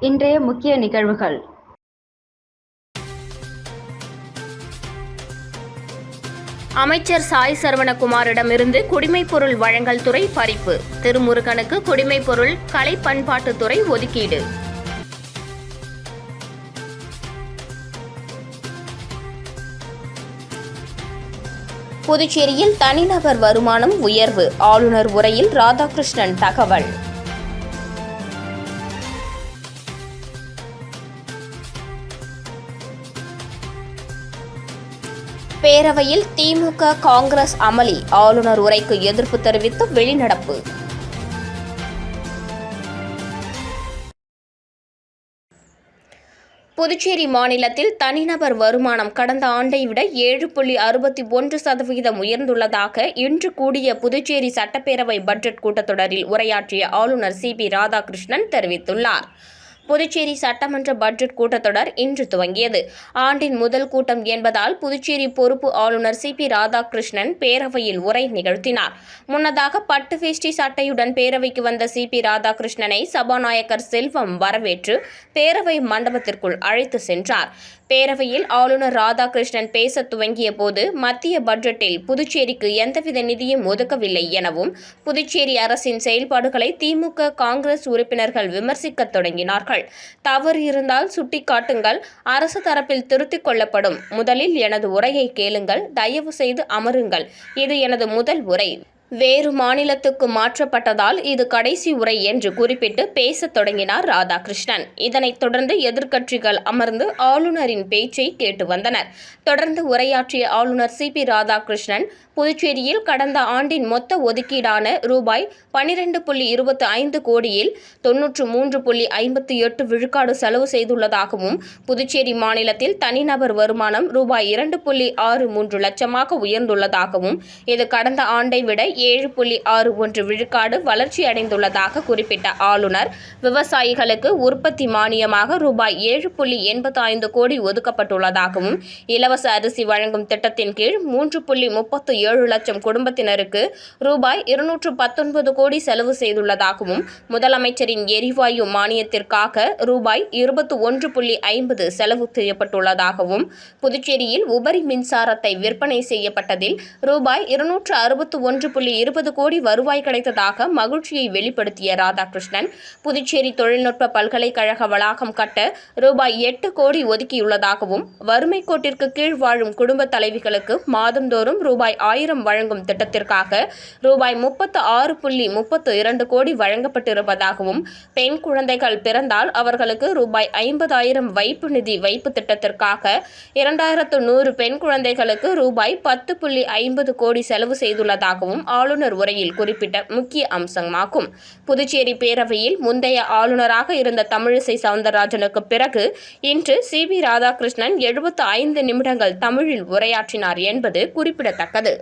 இன்றைய முக்கிய நிகழ்வுகள். அமைச்சர் சாய் சரவணகுமாரிடமிருந்து குடிமைப் பொருள் வழங்கல் துறை பறிப்பு. திருமுருகனுக்கு குடிமைப்பொருள் கலை பண்பாட்டுத்துறை ஒதுக்கீடு. புதுச்சேரியில் தனிநபர் வருமானம் உயர்வு. ஆளுநர் உரையில் ராதாகிருஷ்ணன் தகவல். பேரவையில் திமுக காங்கிரஸ் அமளி. ஆளுநர் உரைக்கு எதிர்ப்பு தெரிவித்து வெளிநடப்பு. புதுச்சேரி மாநிலத்தில் தனிநபர் வருமானம் கடந்த ஆண்டை விட ஏழு புள்ளி அறுபத்தி ஒன்று சதவிகிதம் உயர்ந்துள்ளதாக இன்று கூடிய புதுச்சேரி சட்டப்பேரவை பட்ஜெட் கூட்டத்தொடரில் உரையாற்றிய ஆளுநர் சி பி ராதாகிருஷ்ணன் தெரிவித்துள்ளார். புதுச்சேரி சட்டமன்ற பட்ஜெட் கூட்டத்தொடர் இன்று துவங்கியது. ஆண்டின் முதல் கூட்டம் என்பதால் புதுச்சேரி பொறுப்பு ஆளுநர் சி. பி. ராதாகிருஷ்ணன் பேரவையில் உரை நிகழ்த்தினார். முன்னதாக பட்டு வேஷ்டி சட்டையுடன் பேரவைக்கு வந்த சி. பி. ராதாகிருஷ்ணனை சபாநாயகர் செல்வம் வரவேற்று பேரவை மண்டபத்திற்குள் அழைத்து சென்றார். பேரவையில் ஆளுநர் ராதாகிருஷ்ணன் பேச துவங்கிய போது மத்திய பட்ஜெட்டில் புதுச்சேரிக்கு எந்தவித நிதியும் ஒதுக்கவில்லை எனவும் புதுச்சேரி அரசின் செயல்பாடுகளை திமுக காங்கிரஸ் உறுப்பினர்கள் விமர்சிக்கத் தொடங்கினார்கள். தவறு இருந்தால் சுட்டிக்காட்டுங்கள் அரசு தரப்பில் திருத்திக் கொள்ளப்படும். முதலில் எனது உரையை கேளுங்கள் தயவு செய்து அமருங்கள். இது எனது முதல் உரை. வேறு மாநிலத்துக்கு மாற்றப்பட்டதால் இது கடைசி உரை என்று குறிப்பிட்டு பேசத் தொடங்கினார் ராதாகிருஷ்ணன். இதனைத் தொடர்ந்து எதிர்க்கட்சிகள் அமர்ந்து ஆளுநரின் பேச்சை கேட்டு வந்தனர். தொடர்ந்து உரையாற்றிய ஆளுநர் சி. பி. ராதாகிருஷ்ணன் புதுச்சேரியில் கடந்த ஆண்டின் மொத்த ஒதுக்கீடான ரூபாய் பனிரெண்டு புள்ளி இருபத்தி ஐந்து கோடியில் தொன்னூற்று மூன்று புள்ளி ஐம்பத்தி எட்டு விழுக்காடு செலவு செய்துள்ளதாகவும் புதுச்சேரி மாநிலத்தில் தனிநபர் வருமானம் ரூபாய் இரண்டு புள்ளி ஆறு மூன்று லட்சமாக உயர்ந்துள்ளதாகவும் இது கடந்த ஆண்டை விட ஏழு புள்ளி ஆறு ஒன்று விழுக்காடு வளர்ச்சியடைந்துள்ளதாக குறிப்பிட்ட ஆளுநர். விவசாயிகளுக்கு உற்பத்தி மானியமாக ரூபாய் ஏழு புள்ளி எண்பத்தி ஐந்து கோடி ஒதுக்கப்பட்டுள்ளதாகவும் இலவச அரிசி வழங்கும் திட்டத்தின் கீழ் மூன்று புள்ளி முப்பத்து ஏழு லட்சம் குடும்பத்தினருக்கு ரூபாய் இருநூற்று பத்தொன்பது கோடி செலவு செய்துள்ளதாகவும் முதலமைச்சரின் எரிவாயு மானியத்திற்காக ரூபாய் இருபத்தி ஒன்று புள்ளி ஐம்பது செலவு செய்யப்பட்டுள்ளதாகவும் புதுச்சேரியில் உபரி மின்சாரத்தை விற்பனை செய்யப்பட்டதில் ரூபாய் இருநூற்று அறுபத்து ஒன்று புள்ளி இருபது கோடி வருவாய் கிடைத்ததாக மகிழ்ச்சியை வெளிப்படுத்திய ராதாகிருஷ்ணன். புதுச்சேரி தொழில்நுட்ப பல்கலைக்கழக வளாகம் கட்ட ரூபாய் எட்டு கோடி ஒதுக்கியுள்ளதாகவும் வறுமை கோட்டிற்கு கீழ் வாழும் குடும்ப தலைவிகளுக்கு மாதந்தோறும் ரூபாய் ஆயிரம் வழங்கும் திட்டத்திற்காக ரூபாய் முப்பத்து ஆறு புள்ளி முப்பத்து இரண்டு கோடி வழங்கப்பட்டிருப்பதாகவும் பெண் குழந்தைகள் பிறந்தால் அவர்களுக்கு ரூபாய் ஐம்பதாயிரம் வைப்பு நிதி வைப்பு திட்டத்திற்காக இரண்டாயிரத்து நூறு பெண் குழந்தைகளுக்கு ரூபாய் பத்து புள்ளி ஐம்பது கோடி செலவு செய்துள்ளதாகவும் ஆளுநர் உரையில் குறிப்பிட்ட முக்கிய அம்சமாகும் புதுச்சேரி பேரவையில் முந்தைய ஆளுநராக இருந்த தமிழிசை சவுந்தரராஜனுக்கு பிறகு இன்று சி. வி. ராதாகிருஷ்ணன் எழுபத்து ஐந்து நிமிடங்கள் தமிழில் உரையாற்றினார் என்பது குறிப்பிடத்தக்கது.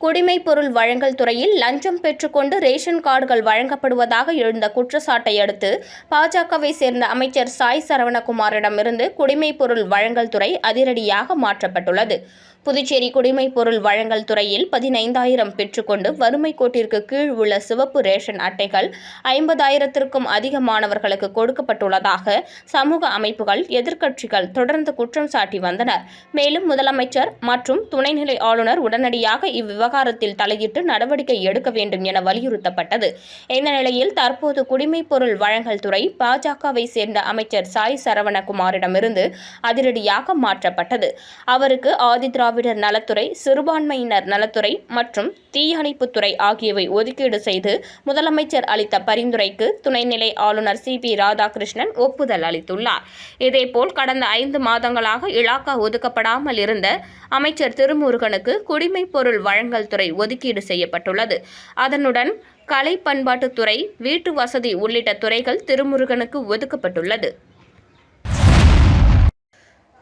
குடிமைப் பொருள் வழங்கல் துறையில் லஞ்சம் பெற்றுக்கொண்டு ரேஷன் கார்டுகள் வழங்கப்படுவதாக எழுந்த குற்றச்சாட்டை அடுத்து பாஜகவை சேர்ந்த அமைச்சர் சாய் சரவணகுமாரிடமிருந்து குடிமைப் பொருள் வழங்கல் துறை அதிரடியாக மாற்றப்பட்டுள்ளது. புதுச்சேரி குடிமைப் பொருள் வழங்கல் துறையில் பதினைந்தாயிரம் பெற்றுக்கொண்டு வறுமை கோட்டிற்கு கீழ் உள்ள சிவப்பு ரேஷன் அட்டைகள் ஐம்பதாயிரத்திற்கும் அதிகமானவர்களுக்கு கொடுக்கப்பட்டுள்ளதாக சமூக அமைப்புகள் எதிர்க்கட்சிகள் தொடர்ந்து குற்றம் சாட்டி வந்தனர். மேலும் முதலமைச்சர் மற்றும் துணைநிலை ஆளுநர் உடனடியாக விவகாரத்தில் தலையிட்டு நடவடிக்கை எடுக்க வேண்டும் என வலியுறுத்தப்பட்டது. இந்த நிலையில் தற்போது குடிமைப் பொருள் வழங்கல் துறை பாஜகவை சேர்ந்த அமைச்சர் சாய் சரவணகுமாரிடமிருந்து அதிரடியாக மாற்றப்பட்டது. அவருக்கு ஆதிதிராவிடர் நலத்துறை சிறுபான்மையினர் நலத்துறை மற்றும் தீயணைப்புத்துறை ஆகியவை ஒதுக்கீடு செய்து முதலமைச்சர் அளித்த பரிந்துரைக்கு துணைநிலை ஆளுநர் சி பி ராதாகிருஷ்ணன் ஒப்புதல் அளித்துள்ளார். இதேபோல் கடந்த ஐந்து மாதங்களாக இலாக்கா ஒதுக்கப்படாமல் இருந்த அமைச்சர் திருமுருகனுக்கு குடிமைப் பொருள் வழங்க வழங்கல் துறை ஒதுக்கீடு செய்யப்பட்டுள்ளது. அதனுடன் கலை பண்பாட்டுத்துறை வீட்டு வசதி உள்ளிட்ட துறைகள் திருமுருகனுக்கு ஒதுக்கப்பட்டுள்ளது.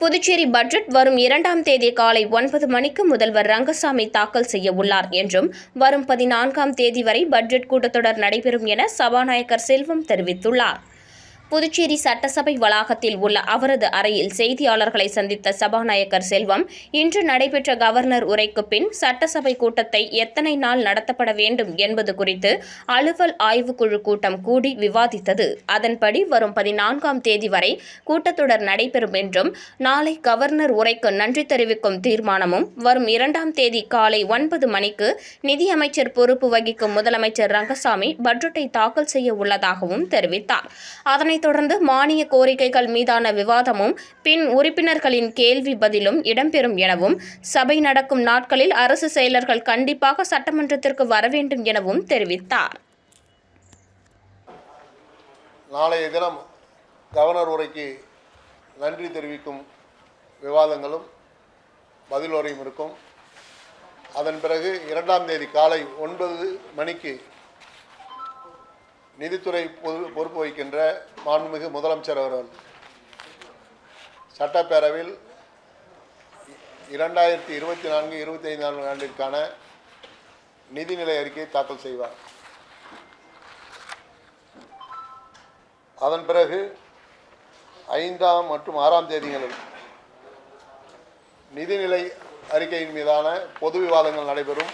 புதுச்சேரி பட்ஜெட் வரும் இரண்டாம் தேதி காலை ஒன்பது மணிக்கு முதல்வர் ரங்கசாமி தாக்கல் செய்ய உள்ளார் என்றும் வரும் பதினான்காம் தேதி வரை பட்ஜெட் கூட்டத்தொடர் நடைபெறும் என சபாநாயகர் செல்வம் தெரிவித்துள்ளார். புதுச்சேரி சட்டசபை வளாகத்தில் உள்ள அவரது அறையில் செய்தியாளர்களை சந்தித்த சபாநாயகர் செல்வம் இன்று நடைபெற்ற கவர்னர் உரைக்கு பின் சட்டசபை கூட்டத்தை எத்தனை நாள் நடத்தப்பட வேண்டும் என்பது குறித்து அலுவல் ஆய்வுக்குழு கூட்டம் கூடி விவாதித்தது. அதன்படி வரும் பதினான்காம் தேதி வரை கூட்டத்தொடர் நடைபெறும் என்றும் நாளை கவர்னர் உரைக்கு நன்றி தெரிவிக்கும் தீர்மானமும் வரும் இரண்டாம் தேதி காலை ஒன்பது மணிக்கு நிதியமைச்சர் பொறுப்பு வகிக்கும் முதலமைச்சர் ரங்கசாமி பட்ஜெட்டை தாக்கல் செய்ய உள்ளதாகவும் தெரிவித்தார். அதனை அதனைத் தொடர்ந்து மானிய கோரிக்கைகள் மீதான விவாதமும் பின் உறுப்பினர்களின் கேள்வி பதிலும் இடம்பெறும் எனவும் சபை நடக்கும் நாட்களில் அரசு செயலர்கள் கண்டிப்பாக சட்டமன்றத்திற்கு வர வேண்டும் எனவும் தெரிவித்தார். நாளைய தினம் கவர்னர் உரைக்கு நன்றி தெரிவிக்கும் விவாதங்களும் பதில் உரையும் இருக்கும். அதன் பிறகு இரண்டாம் தேதி காலை ஒன்பது மணிக்கு நிதித்துறை பொறுப்பு வகிக்கின்ற மாண்புமிகு முதலமைச்சர் அவர்கள். சட்டப்பேரவையில் இரண்டாயிரத்தி இருபத்தி நான்கு இருபத்தி ஐந்தாம் ஆண்டிற்கான நிதிநிலை அறிக்கையை தாக்கல் செய்வார். அதன் பிறகு ஐந்தாம் மற்றும் ஆறாம் தேதிகளில் நிதிநிலை அறிக்கையின் மீதான பொது விவாதங்கள் நடைபெறும்.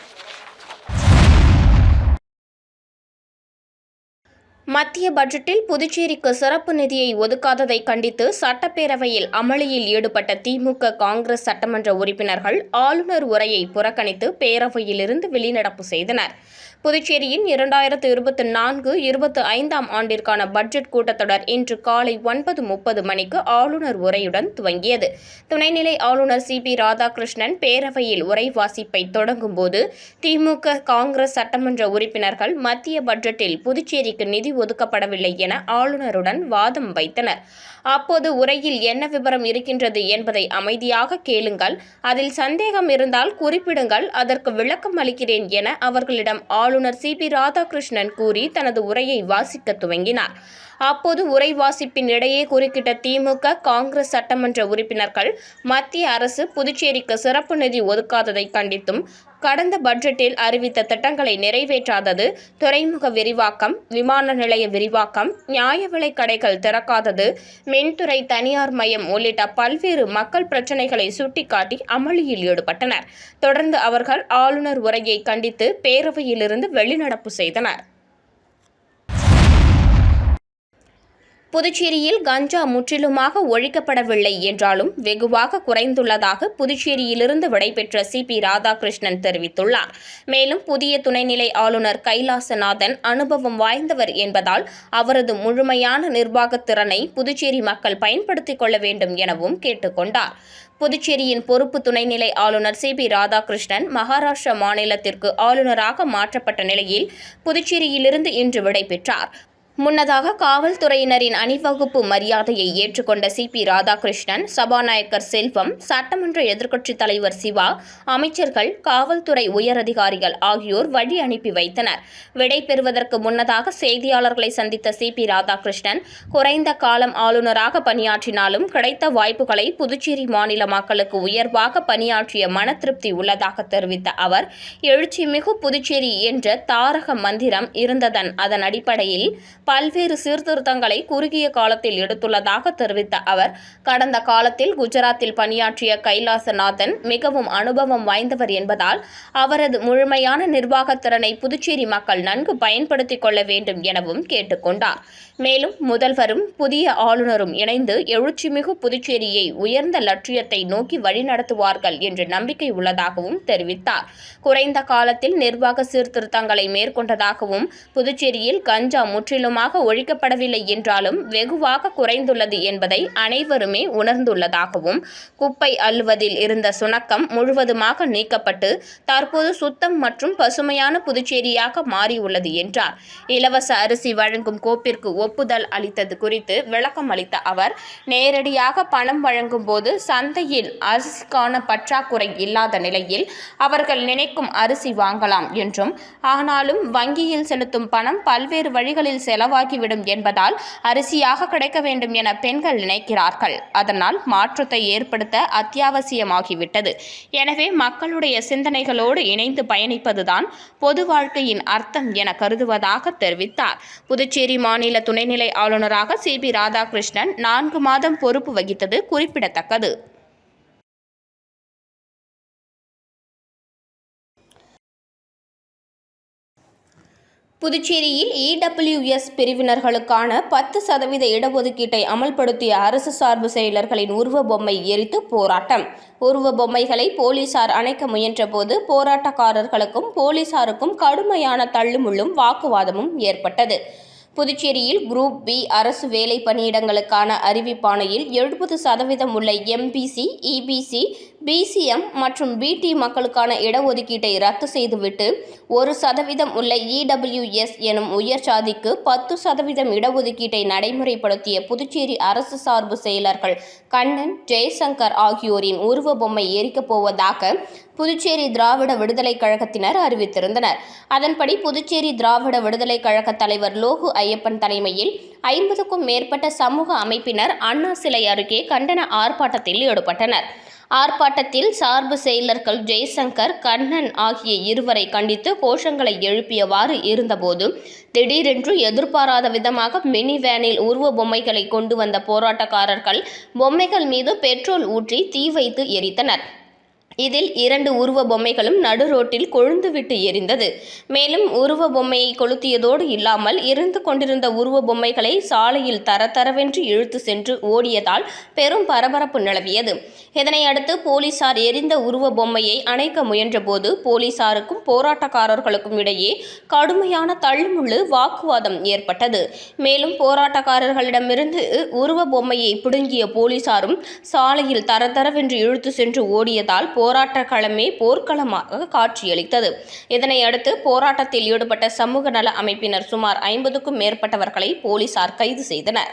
மத்திய பட்ஜெட்டில் புதுச்சேரிக்கு சிறப்பு நிதியை ஒதுக்காததை கண்டித்து சட்டப்பேரவையில் அமளியில் ஈடுபட்ட திமுக காங்கிரஸ் சட்டமன்ற உறுப்பினர்கள் ஆளுநர் உரையை புறக்கணித்து பேரவையிலிருந்து வெளிநடப்பு செய்தனர். புதுச்சேரியின் இரண்டாயிரத்து இருபத்தி நான்கு இருபத்தி ஐந்தாம் ஆண்டிற்கான பட்ஜெட் கூட்டத்தொடர் இன்று காலை ஒன்பது முப்பது மணிக்கு ஆளுநர் உரையுடன் துவங்கியது. துணைநிலை ஆளுநர் சி பி ராதாகிருஷ்ணன் பேரவையில் உரை வாசிப்பை தொடங்கும்போது திமுக காங்கிரஸ் சட்டமன்ற உறுப்பினர்கள் மத்திய பட்ஜெட்டில் புதுச்சேரிக்கு நிதி ஒதுக்கப்படவில்லை என ஆளுநருடன் வாதம் வைத்தனர். அப்போது உரையில் என்ன விவரம் இருக்கின்றது என்பதை அமைதியாக கேளுங்கள். அதில் சந்தேகம் இருந்தால் குறிப்பிடுங்கள். அதற்கு விளக்கம் அளிக்கிறேன் என அவர்களிடம் ஆளுநர் சி. பி. ராதாகிருஷ்ணன் கூறி தனது உரையை வாசிக்க துவங்கினார். அப்போது உரை வாசிப்பின் இடையே குறுக்கிட்ட திமுக காங்கிரஸ் சட்டமன்ற உறுப்பினர்கள் மத்திய அரசு புதுச்சேரிக்கு சிறப்பு நிதி ஒதுக்காததை கண்டித்தும் கடந்த பட்ஜெட்டில் அறிவித்த திட்டங்களை நிறைவேற்றாதது துறைமுக விரிவாக்கம் விமான நிலைய விரிவாக்கம் நியாய விலை கடைகள் திறக்காதது மின்துறை தனியார் மயம் உள்ளிட்ட பல்வேறு மக்கள் பிரச்சினைகளை சுட்டிக்காட்டி அமளியில் ஈடுபட்டனர். தொடர்ந்து அவர்கள் ஆளுநர் உரையை கண்டித்து பேரவையிலிருந்து வெளிநடப்பு செய்தனர். புதுச்சேரியில் கஞ்சா முற்றிலுமாக ஒழிக்கப்படவில்லை என்றாலும் வெகுவாக குறைந்துள்ளதாக புதுச்சேரியிலிருந்து விடைபெற்ற சி பி ராதாகிருஷ்ணன் தெரிவித்துள்ளார். மேலும் புதிய துணைநிலை ஆளுநர் கைலாசநாதன் அனுபவம் வாய்ந்தவர் என்பதால் அவரது முழுமையான நிர்வாகத் திறனை புதுச்சேரி மக்கள் பயன்படுத்திக் கொள்ள வேண்டும் எனவும் கேட்டுக்கொண்டார் புதுச்சேரியின் பொறுப்பு துணைநிலை ஆளுநர் சி பி ராதாகிருஷ்ணன் மகாராஷ்டிரா மாநிலத்திற்கு ஆளுநராக மாற்றப்பட்ட நிலையில் புதுச்சேரியிலிருந்து இன்று விடைபெற்றார். முன்னதாக காவல்துறையினரின் அணிவகுப்பு மரியாதையை ஏற்றுக்கொண்ட சி. பி. ராதாகிருஷ்ணன் சபாநாயகர் செல்வம் சட்டமன்ற எதிர்க்கட்சித் தலைவர் சிவா அமைச்சர்கள் காவல்துறை உயரதிகாரிகள் ஆகியோர் வழி அனுப்பி வைத்தனர். விடை பெறுவதற்கு முன்னதாக செய்தியாளர்களை சந்தித்த சி. பி. ராதாகிருஷ்ணன் குறைந்த காலம் ஆளுநராக பணியாற்றினாலும் கிடைத்த வாய்ப்புகளை புதுச்சேரி மாநில மக்களுக்கு உயர்வாக பணியாற்றிய மன திருப்தி உள்ளதாக தெரிவித்த அவர் எழுச்சிமிகு புதுச்சேரி என்ற தாரக மந்திரம் இருந்ததன் அதன் அடிப்படையில் பல்வேறு சீர்திருத்தங்களை குறுகிய காலத்தில் எடுத்துள்ளதாக தெரிவித்த அவர் கடந்த காலத்தில் குஜராத்தில் பணியாற்றிய கைலாசநாதன் மிகவும் அனுபவம் வாய்ந்தவர் என்பதால் அவரது முழுமையான நிர்வாகத் திறனை புதுச்சேரி மக்கள் நன்கு பயன்படுத்திக் கொள்ள வேண்டும் எனவும் கேட்டுக்கொண்டார். மேலும் முதல்வரும் புதிய ஆளுநரும் இணைந்து எழுச்சிமிகு புதுச்சேரியை உயர்ந்த லட்சியத்தை நோக்கி வழிநடத்துவார்கள் என்று நம்பிக்கை உள்ளதாகவும் தெரிவித்தார். குறைந்த காலத்தில் நிர்வாக சீர்திருத்தங்களை மேற்கொண்டதாகவும் புதுச்சேரியில் கஞ்சா முற்றிலும் முழுவதுமாக ஒழிக்கப்படவில்லை என்றாலும் வெகுவாக குறைந்துள்ளது என்பதை அனைவருமே உணர்ந்துள்ளதாகவும் குப்பை அள்ளுவதில் இருந்த சுணக்கம் முழுவதுமாக நீக்கப்பட்டு தற்போது சுத்தம் மற்றும் பசுமையான புதுச்சேரியாக மாறியுள்ளது என்றார். இலவச அரிசி வழங்கும் கோப்பிற்கு ஒப்புதல் அளித்தது குறித்து விளக்கம் அளித்த அவர் நேரடியாக பணம் வழங்கும் போது சந்தையில் அரிசிக்கான பற்றாக்குறை இல்லாத நிலையில் அவர்கள் நினைக்கும் அரிசி வாங்கலாம் என்றும் ஆனாலும் வங்கியில் செலுத்தும் பணம் பல்வேறு வழிகளில் செல செலவாகிவிடும் என்பதால் அரிசியாக கிடைக்க வேண்டும் என பெண்கள் நினைக்கிறார்கள். அதனால் மாற்றத்தை ஏற்படுத்த அத்தியாவசியமாகிவிட்டது. எனவே மக்களுடைய சிந்தனைகளோடு இணைந்து பயணிப்பதுதான் பொது வாழ்க்கையின் அர்த்தம் என கருதுவதாக தெரிவித்தார். புதுச்சேரி மாநில துணைநிலை ஆளுநராக சி. பி. ராதாகிருஷ்ணன் நான்கு மாதம் பொறுப்பு வகித்தது குறிப்பிடத்தக்கது. புதுச்சேரியில் இடபிள்யூஎஸ் பிரிவினர்களுக்கான பத்து சதவீத இடஒதுக்கீட்டை அமல்படுத்திய அரசு சார்பு செயலர்களின் உருவ பொம்மை எரித்து போராட்டம். உருவ பொம்மைகளை போலீசார் அணைக்க முயன்றபோது போராட்டக்காரர்களுக்கும் போலீசாருக்கும் கடுமையான தள்ளுமுள்ளும் வாக்குவாதமும் ஏற்பட்டது. புதுச்சேரியில் குரூப் பி அரசு வேலை பணியிடங்களுக்கான அறிவிப்பாணையில் எழுபது சதவீதம் உள்ள எம்பிசி இபிசி பிசிஎம் மற்றும் பிடி மக்களுக்கான இடஒதுக்கீட்டை ரத்து செய்துவிட்டு ஒரு சதவீதம் உள்ள இடபிள்யூஎஸ் எனும் உயர் சாதிக்கு பத்து சதவீதம் இடஒதுக்கீட்டை நடைமுறைப்படுத்திய புதுச்சேரி அரசு சார்பு செயலர்கள் கண்ணன் ஜெயசங்கர் ஆகியோரின் உருவ பொம்மை எரிக்கப் போவதாக புதுச்சேரி திராவிட விடுதலை கழகத்தினர் அறிவித்திருந்தனர். அதன்படி புதுச்சேரி திராவிட விடுதலை கழக தலைவர் லோகு ஐயப்பன் தலைமையில் ஐம்பதுக்கும் மேற்பட்ட சமூக அமைப்பினர் அண்ணா சிலை அருகே கண்டன ஆர்ப்பாட்டத்தில் ஈடுபட்டனர். ஆர்ப்பாட்டத்தில் சார்பு செயலர்கள் ஜெய்சங்கர் கண்ணன் ஆகிய இருவரை கண்டித்து கோஷங்களை எழுப்பியவாறு இருந்தபோது திடீரென்று எதிர்பாராத விதமாக மினி வேனில் உருவ பொம்மைகளை கொண்டு வந்த போராட்டக்காரர்கள் பொம்மைகள் மீது பெட்ரோல் ஊற்றி தீ வைத்து எரித்தனர். இதில் இரண்டு உருவ பொம்மைகளும் நடு ரோட்டில் கொழுந்துவிட்டு எரிந்தது. மேலும் உருவ பொம்மையை கொளுத்தியதோடு இல்லாமல் இருந்து கொண்டிருந்த உருவ பொம்மைகளை சாலையில் தரதரவென்று இழுத்து சென்று ஓடியதால் பெரும் பரபரப்பு நிலவியது. இதனை அடுத்து போலீசார் எரிந்த உருவ பொம்மையை அணைக்க முயன்றபோது போலீசாருக்கும் போராட்டக்காரர்களுக்கும் இடையே கடுமையான தள்ளுமுள்ளு வாக்குவாதம் ஏற்பட்டது. மேலும் போராட்டக்காரர்களிடமிருந்து உருவ பொம்மையை பிடுங்கிய போலீசாரும் சாலையில் தரதரவென்று இழுத்து சென்று ஓடியதால் போராட்ட களமே போர்க்களமாக காட்சியளித்தது. இதனை அடுத்து போராட்டத்தில் ஈடுபட்ட சமூக நல அமைப்பினர் சுமார் ஐம்பதுக்கும் மேற்பட்டவர்களை போலீசார் கைது செய்தனர்.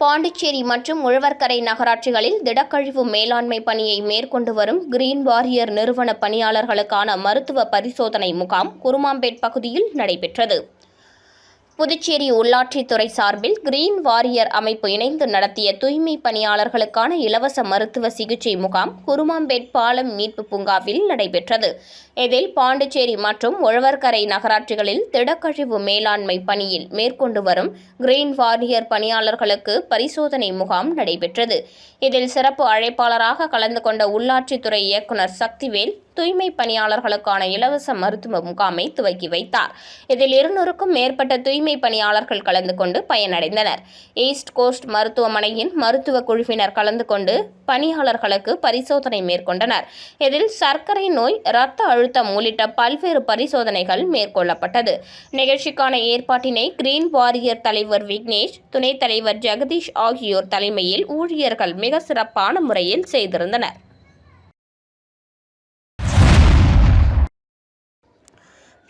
பாண்டிச்சேரி மற்றும் உழவர்கரை நகராட்சிகளில் திடக்கழிவு மேலாண்மை பணியை மேற்கொண்டு வரும் கிரீன் வாரியர் நிறுவன பணியாளர்களுக்கான மருத்துவ பரிசோதனை முகாம் குருமாம்பேட் பகுதியில் நடைபெற்றது. புதுச்சேரி உள்ளாட்சித்துறை சார்பில் கிரீன் வாரியர் அமைப்பு இணைந்து நடத்திய தூய்மை பணியாளர்களுக்கான இலவச மருத்துவ சிகிச்சை முகாம் குருமாம்பேட் பாலம் மீட்பு பூங்காவில் நடைபெற்றது. இதில் பாண்டிச்சேரி மற்றும் உழவர்கரை நகராட்சிகளில் திடக்கழிவு மேலாண்மை பணியில் மேற்கொண்டு வரும் கிரீன் வாரியர் பணியாளர்களுக்கு பரிசோதனை முகாம் நடைபெற்றது. இதில் சிறப்பு அழைப்பாளராக கலந்து கொண்ட உள்ளாட்சித்துறை இயக்குநர் சக்திவேல் தூய்மை பணியாளர்களுக்கான இலவச மருத்துவ முகாமை துவக்கி வைத்தார். இதில் இருநூறுக்கும் மேற்பட்ட தூய்மை பணியாளர்கள் கலந்து கொண்டு பயனடைந்தனர். ஈஸ்ட் கோஸ்ட் மருத்துவமனையின் மருத்துவ குழுவினர் கலந்து கொண்டு பணியாளர்களுக்கு பரிசோதனை மேற்கொண்டனர். இதில் சர்க்கரை நோய் இரத்த அழுத்தம் உள்ளிட்ட பல்வேறு பரிசோதனைகள் மேற்கொள்ளப்பட்டது. நிகழ்ச்சிக்கான ஏற்பாட்டினை கிரீன் வாரியர் தலைவர் விக்னேஷ் துணைத் தலைவர் ஜெகதீஷ் ஆகியோர் தலைமையில் ஊழியர்கள் மிக சிறப்பான முறையில் செய்திருந்தனர்.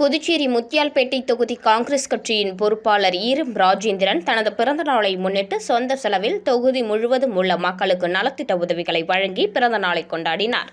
புதுச்சேரி முத்தியால்பேட்டை தொகுதி காங்கிரஸ் கட்சியின் பொறுப்பாளர் ஈரம் ராஜேந்திரன் தனது பிறந்த நாளை முன்னிட்டு சொந்த செலவில் தொகுதி முழுவதும் உள்ள மக்களுக்கு நலத்திட்ட உதவிகளை வழங்கி பிறந்த நாளை கொண்டாடினார்.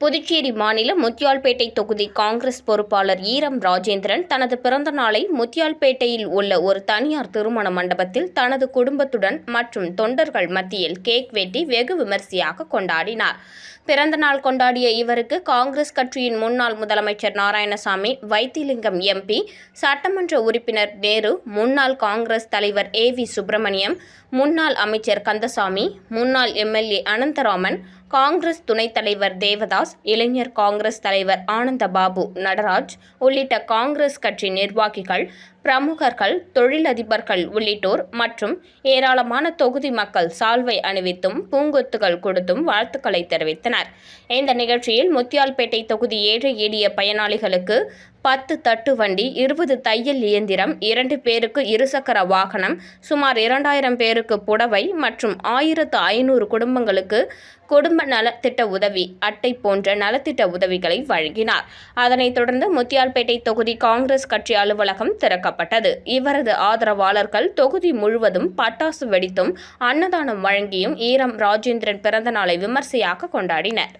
புதுச்சேரி மாநிலம் முத்தியால்பேட்டை தொகுதி காங்கிரஸ் பொறுப்பாளர் ஈரம் ராஜேந்திரன் தனது பிறந்த நாளை முத்தியால்பேட்டையில் உள்ள ஒரு தனியார் திருமண மண்டபத்தில் தனது குடும்பத்துடன் மற்றும் தொண்டர்கள் மத்தியில் கேக் வெட்டி வெகு விமரிசையாக கொண்டாடினார். பிறந்த நாள் கொண்டாடிய இவருக்கு காங்கிரஸ் கட்சியின் முன்னாள் முதலமைச்சர் நாராயணசாமி வைத்திலிங்கம் எம்பி சட்டமன்ற உறுப்பினர் நேரு முன்னாள் காங்கிரஸ் தலைவர் ஏ வி சுப்பிரமணியம் முன்னாள் அமைச்சர் கந்தசாமி முன்னாள் எம்எல்ஏ அனந்தராமன் காங்கிரஸ் துணைத் தலைவர் தேவதாஸ் இளைஞர் காங்கிரஸ் தலைவர் ஆனந்தபாபு நடராஜ் உள்ளிட்ட காங்கிரஸ் கட்சி நிர்வாகிகள் பிரமுகர்கள் தொழிலதிபர்கள் உள்ளிட்டோர் மற்றும் ஏராளமான தொகுதி மக்கள் சால்வை அணிவித்தும் பூங்கொத்துகள் கொடுத்தும் வாழ்த்துக்களை தெரிவித்தனர். இந்த நிகழ்ச்சியில் முத்தியால்பேட்டை தொகுதி ஏழை எளிய பயனாளிகளுக்கு பத்து தட்டு வண்டி இருபது தையல் இயந்திரம் இரண்டு பேருக்கு இருசக்கர வாகனம் சுமார் இரண்டாயிரம் பேருக்கு புடவை மற்றும் ஆயிரத்து ஐநூறு குடும்பங்களுக்கு குடும்ப நலத்திட்ட உதவி அட்டை போன்ற நலத்திட்ட உதவிகளை வழங்கினார். அதனைத் தொடர்ந்து முத்தியால்பேட்டை தொகுதி காங்கிரஸ் கட்சி அலுவலகம் திறக்கப்பட்டது இவரது ஆதரவாளர்கள் தொகுதி முழுவதும் பட்டாசு வெடித்தும் அன்னதானம் வழங்கியும் ஈரம் ராஜேந்திரன் பிறந்த நாளை விமர்சையாக கொண்டாடினர்.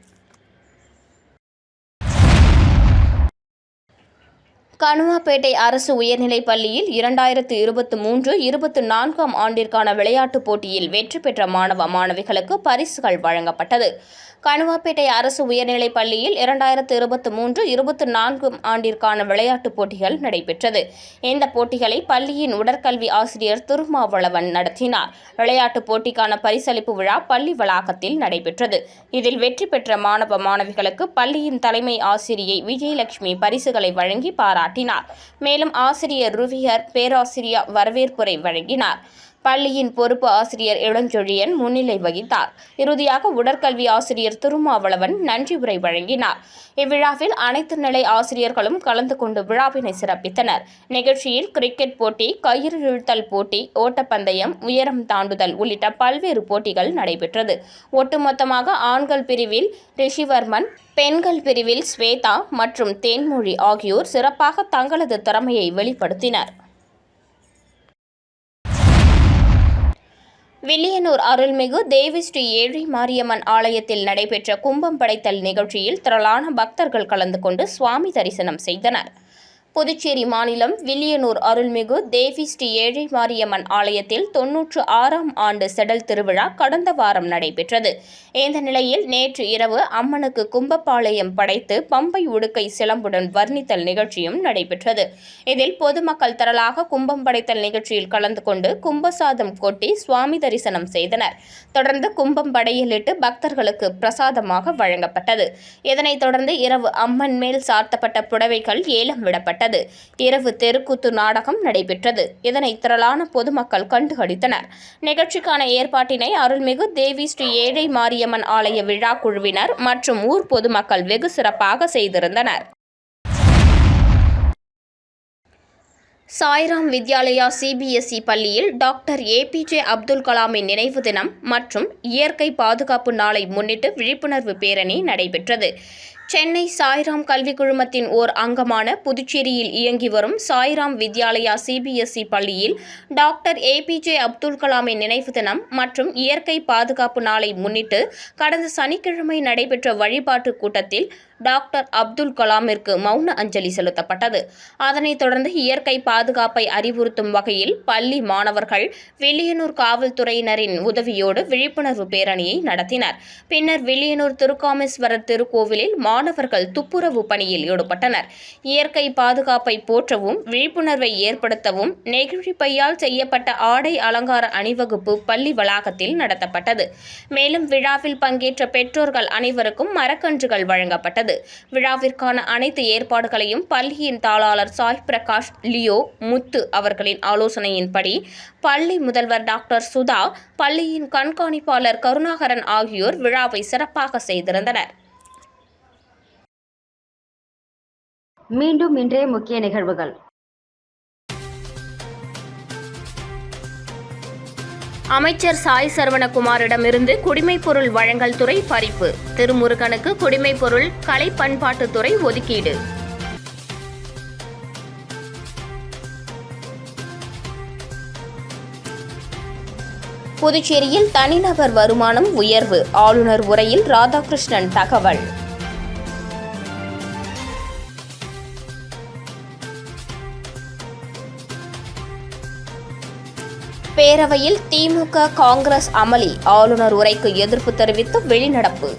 கணுவாப்பேட்டை அரசு உயர்நிலைப் பள்ளியில் இரண்டாயிரத்து இருபத்தி மூன்று இருபத்தி நான்காம் ஆண்டிற்கான விளையாட்டுப் போட்டியில் வெற்றி பெற்ற மாணவ மாணவிகளுக்கு பரிசுகள் வழங்கப்பட்டது. கணுவாப்பேட்டை அரசு உயர்நிலைப் பள்ளியில் இரண்டாயிரத்து இருபத்தி மூன்று இருபத்தி நான்கு ஆண்டிற்கான விளையாட்டுப் போட்டிகள் நடைபெற்றது. இந்த போட்டிகளை பள்ளியின் உடற்கல்வி ஆசிரியர் திருமாவளவன் நடத்தினார். விளையாட்டுப் போட்டிக்கான பரிசளிப்பு விழா பள்ளி வளாகத்தில் நடைபெற்றது. இதில் வெற்றி பெற்ற மாணவ மாணவிகளுக்கு பள்ளியின் தலைமை ஆசிரியை விஜயலட்சுமி பரிசுகளை வழங்கி பாராட்டினார். மேலும் ஆசிரியர் ருவியர் பேராசிரியர் வரவேற்புரை வழங்கினார். பள்ளியின் பொறுப்பு ஆசிரியர் இளஞ்சொழியன் முன்னிலை வகித்தார். இறுதியாக உடற்கல்வி ஆசிரியர் திருமாவளவன் நன்றி உரை வழங்கினார். இவ்விழாவில் அனைத்து நிலை ஆசிரியர்களும் கலந்து கொண்டு விழாவினை சிறப்பித்தனர். நிகழ்ச்சியில் கிரிக்கெட் போட்டி கயிறு இழுத்தல் போட்டி ஓட்டப்பந்தயம் உயரம் தாண்டுதல் உள்ளிட்ட பல்வேறு போட்டிகள் நடைபெற்றது. ஒட்டுமொத்தமாக ஆண்கள் பிரிவில் ரிஷிவர்மன் பெண்கள் பிரிவில் ஸ்வேதா மற்றும் தேன்மொழி ஆகியோர் சிறப்பாக தங்களது திறமையை வெளிப்படுத்தினர். வில்லியனூர் அருள்மிகு தேவி ஸ்ரீ ஏழை மாரியம்மன் ஆலயத்தில் நடைபெற்ற கும்பம் படைத்தல் நிகழ்ச்சியில் திரளான பக்தர்கள் கலந்து கொண்டு சுவாமி தரிசனம் செய்தனர். புதுச்சேரி மாநிலம் வில்லியனூர் அருள்மிகு தேவி ஸ்ரீ ஏழை மாரியம்மன் ஆலயத்தில் தொன்னூற்று ஆறாம் ஆண்டு செடல் திருவிழா கடந்த வாரம் நடைபெற்றது. இந்த நிலையில் நேற்று இரவு அம்மனுக்கு கும்பப்பாளையம் படைத்து பம்பை உடுக்கை சிலம்புடன் வர்ணித்தல் நிகழ்ச்சியும் நடைபெற்றது. இதில் பொதுமக்கள் திரளாக கும்பம் படைத்தல் நிகழ்ச்சியில் கலந்து கொண்டு கும்பசாதம் கொட்டி சுவாமி தரிசனம் செய்தனர். தொடர்ந்து கும்பம் படையிலிட்டு பக்தர்களுக்கு பிரசாதமாக வழங்கப்பட்டது. இதனைத் தொடர்ந்து இரவு அம்மன் மேல் சார்த்தப்பட்ட புடவைகள் ஏலம் விடப்பட்டது இரவு தெருக்கூத்து நாடகம் நடைபெற்றது. இதனை திரளான பொதுமக்கள் கண்டுகளித்தனர். நிகழ்ச்சிக்கான ஏற்பாட்டினை அருள்மிகு தேவி ஸ்ரீ ஏழை மாரியம்மன் ஆலய விழா குழுவினர் மற்றும் ஊர் பொதுமக்கள் வெகு சிறப்பாக செய்திருந்தனர். சாய்ராம் வித்யாலயா சிபிஎஸ்இ பள்ளியில் டாக்டர் ஏபிஜே அப்துல் கலாமின் நினைவு தினம் மற்றும் இயற்கை பாதுகாப்பு நாளை முன்னிட்டு விழிப்புணர்வு பேரணி நடைபெற்றது. சென்னை சாய்ராம் கல்விக் குழுமத்தின் ஓர் அங்கமான புதுச்சேரியில் இயங்கி வரும் சாய்ராம் வித்யாலயா சிபிஎஸ்இ பள்ளியில் டாக்டர் ஏபிஜே அப்துல் கலாமின் நினைவு தினம் மற்றும் இயற்கை பாதுகாப்பு நாளை முன்னிட்டு கடந்த சனிக்கிழமை நடைபெற்ற வழிபாட்டுக் கூட்டத்தில் டாக்டர் அப்துல் கலாமிற்கு மௌன அஞ்சலி செலுத்தப்பட்டது. அதனைத் தொடர்ந்து இயற்கை பாதுகாப்பை அறிவுறுத்தும் வகையில் பள்ளி மாணவர்கள் வில்லியனூர் காவல்துறையினரின் உதவியோடு விழிப்புணர்வு பேரணியை நடத்தினர். பின்னர் வில்லியனூர் திருக்காமேஸ்வரர் திருக்கோவிலில் மாணவர்கள் துப்புரவு பணியில் ஈடுபட்டனர். இயற்கை பாதுகாப்பை போற்றவும் விழிப்புணர்வை ஏற்படுத்தவும் நெகிழி பையால் செய்யப்பட்ட ஆடை அலங்கார அணிவகுப்பு பள்ளி வளாகத்தில் நடத்தப்பட்டது. மேலும் விழாவில் பங்கேற்ற பெற்றோர்கள் அனைவருக்கும் மரக்கன்றுகள் வழங்கப்பட்டது. விழாவிற்கான அனைத்து ஏற்பாடுகளையும் பள்ளியின் தாளாளர் சாய் பிரகாஷ் லியோ முத்து அவர்களின் ஆலோசனையின்படி பள்ளி முதல்வர் டாக்டர் சுதா பள்ளியின் கண்காணிப்பாளர் கருணாகரன் ஆகியோர் விழாவை சிறப்பாக செய்திருந்தனர். மீண்டும் இன்றைய முக்கிய நிகழ்வுகள். அமைச்சர் சாய் சரவணகுமாரிடமிருந்து குடிமைப்பொருள் வழங்கல் துறை பறிப்பு. திருமுருகனுக்கு குடிமைப்பொருள் கலை பண்பாட்டுத்துறை ஒதுக்கீடு. புதுச்சேரியில் தனிநபர் வருமானம் உயர்வு. ஆளுநர் உரையில் ராதாகிருஷ்ணன் தகவல். பேரவையில் திமுக காங்கிரஸ் அமளி. ஆளுநர் உரைக்கு எதிர்ப்பு தெரிவித்து வெளிநடப்பு.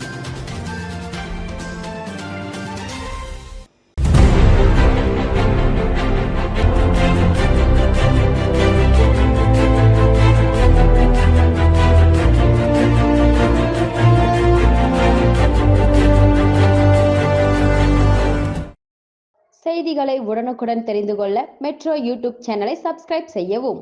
செய்திகளை உடனுக்குடன் தெரிந்து கொள்ள மெட்ரோ யூடியூப் சேனலை சப்ஸ்கிரைப் செய்யவும்.